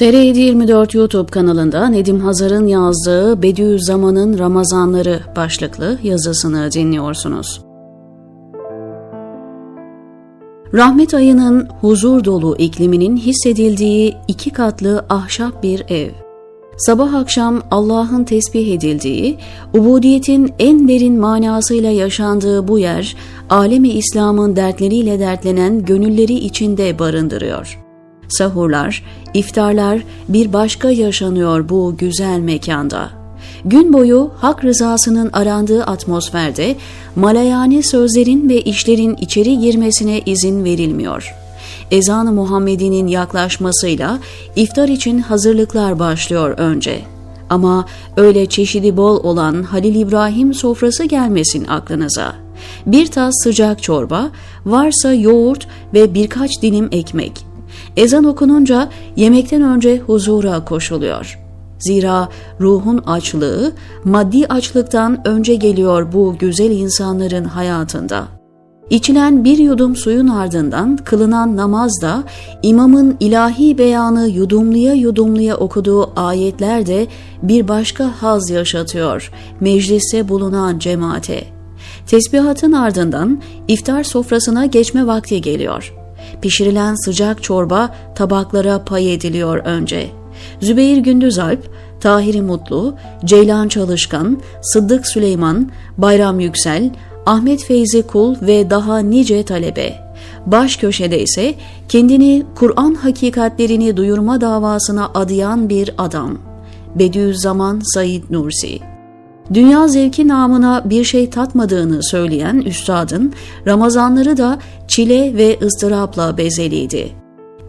TR 24 YouTube kanalında Nedim Hazar'ın yazdığı Bediüzzaman'ın Ramazanları başlıklı yazısını dinliyorsunuz. Rahmet ayının huzur dolu ikliminin hissedildiği iki katlı ahşap bir ev. Sabah akşam Allah'ın tesbih edildiği, ubudiyetin en derin manasıyla yaşandığı bu yer, alemi İslam'ın dertleriyle dertlenen gönülleri içinde barındırıyor. Sahurlar, iftarlar bir başka yaşanıyor bu güzel mekanda. Gün boyu hak rızasının arandığı atmosferde malayani sözlerin ve işlerin içeri girmesine izin verilmiyor. Ezan-ı Muhammedi'nin yaklaşmasıyla iftar için hazırlıklar başlıyor önce. Ama öyle çeşidi bol olan Halil İbrahim sofrası gelmesin aklınıza. Bir tas sıcak çorba, varsa yoğurt ve birkaç dilim ekmek. Ezan okununca yemekten önce huzura koşuluyor. Zira ruhun açlığı maddi açlıktan önce geliyor bu güzel insanların hayatında. İçilen bir yudum suyun ardından kılınan namaz da imamın ilahi beyanı yudumluya yudumluya okuduğu ayetler de bir başka haz yaşatıyor mecliste bulunan cemaate. Tesbihatın ardından iftar sofrasına geçme vakti geliyor. Pişirilen sıcak çorba tabaklara pay ediliyor önce. Zübeyir Gündüzalp, Tahiri Mutlu, Ceylan Çalışkan, Sıddık Süleyman, Bayram Yüksel, Ahmet Feyzi Kul ve daha nice talebe. Baş köşede ise kendini Kur'an hakikatlerini duyurma davasına adayan bir adam. Bediüzzaman Said Nursi. Dünya zevki namına bir şey tatmadığını söyleyen üstadın Ramazanları da çile ve ızdırapla bezeliydi.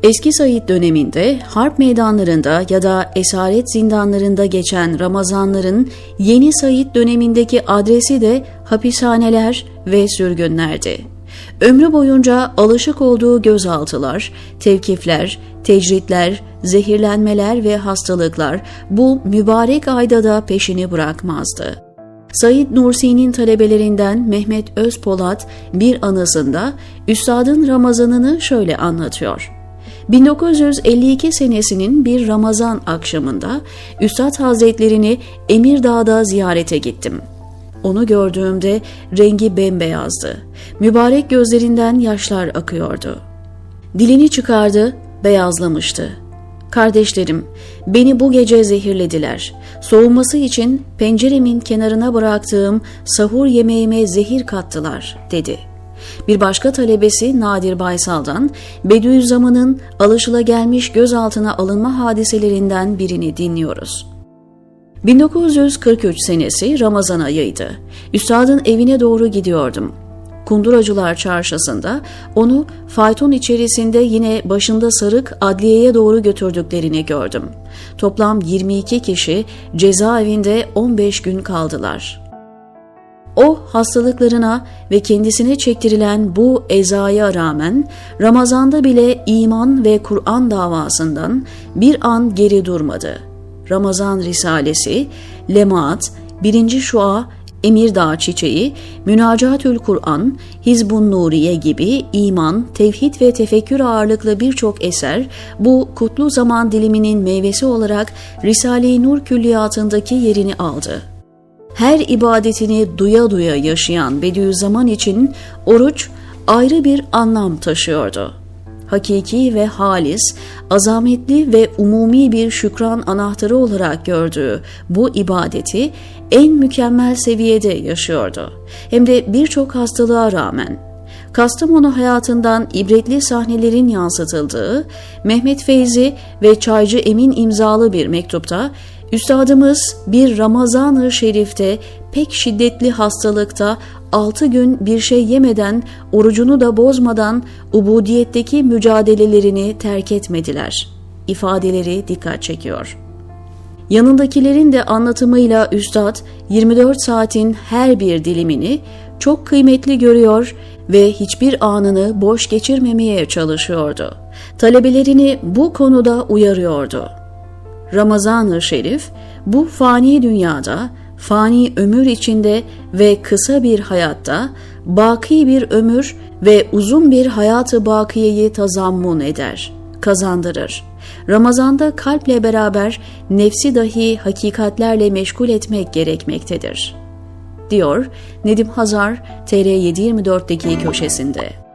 Eski Said döneminde harp meydanlarında ya da esaret zindanlarında geçen Ramazanların yeni Said dönemindeki adresi de hapishaneler ve sürgünlerdi. Ömrü boyunca alışık olduğu gözaltılar, tevkifler, tecritler, zehirlenmeler ve hastalıklar bu mübarek ayda da peşini bırakmazdı. Said Nursi'nin talebelerinden Mehmet Özpolat bir anısında Üstadın Ramazanını şöyle anlatıyor. 1952 senesinin bir Ramazan akşamında Üstad Hazretlerini Emirdağ'da ziyarete gittim. Onu gördüğümde rengi bembeyazdı. Mübarek gözlerinden yaşlar akıyordu. Dilini çıkardı, beyazlamıştı. Kardeşlerim, beni bu gece zehirlediler. Soğuması için penceremin kenarına bıraktığım sahur yemeğime zehir kattılar, dedi. Bir başka talebesi Nadir Baysal'dan Bediüzzaman'ın alışılagelmiş gözaltına alınma hadiselerinden birini dinliyoruz. 1943 senesi Ramazan ayıydı. Üstadın evine doğru gidiyordum. Kunduracılar çarşısında onu fayton içerisinde yine başında sarık adliyeye doğru götürdüklerini gördüm. Toplam 22 kişi cezaevinde 15 gün kaldılar. O hastalıklarına ve kendisine çektirilen bu ezaya rağmen Ramazan'da bile iman ve Kur'an davasından bir an geri durmadı. Ramazan Risalesi, Lemaat, 1. Şua, Emirdağ Çiçeği, Münacatül Kur'an, Hizbun Nuriye gibi iman, tevhid ve tefekkür ağırlıklı birçok eser bu kutlu zaman diliminin meyvesi olarak Risale-i Nur külliyatındaki yerini aldı. Her ibadetini duya duya yaşayan Bediüzzaman için oruç ayrı bir anlam taşıyordu hakiki ve halis, azametli ve umumi bir şükran anahtarı olarak gördüğü bu ibadeti en mükemmel seviyede yaşıyordu. Hem de birçok hastalığa rağmen. Kastamonu hayatından ibretli sahnelerin yansıtıldığı Mehmet Feyzi ve Çaycı Emin imzalı bir mektupta Üstadımız bir Ramazan-ı Şerif'te pek şiddetli hastalıkta altı gün bir şey yemeden, orucunu da bozmadan ubudiyetteki mücadelelerini terk etmediler. İfadeleri dikkat çekiyor. Yanındakilerin de anlatımıyla Üstad 24 saatin her bir dilimini çok kıymetli görüyor ve hiçbir anını boş geçirmemeye çalışıyordu. Talebelerini bu konuda uyarıyordu. Ramazan-ı Şerif bu fani dünyada, fani ömür içinde ve kısa bir hayatta baki bir ömür ve uzun bir hayatı bakiyeyi tazammun eder, kazandırır. Ramazanda kalple beraber nefsi dahi hakikatlerle meşgul etmek gerekmektedir. Diyor Nedim Hazar TR724'deki köşesinde.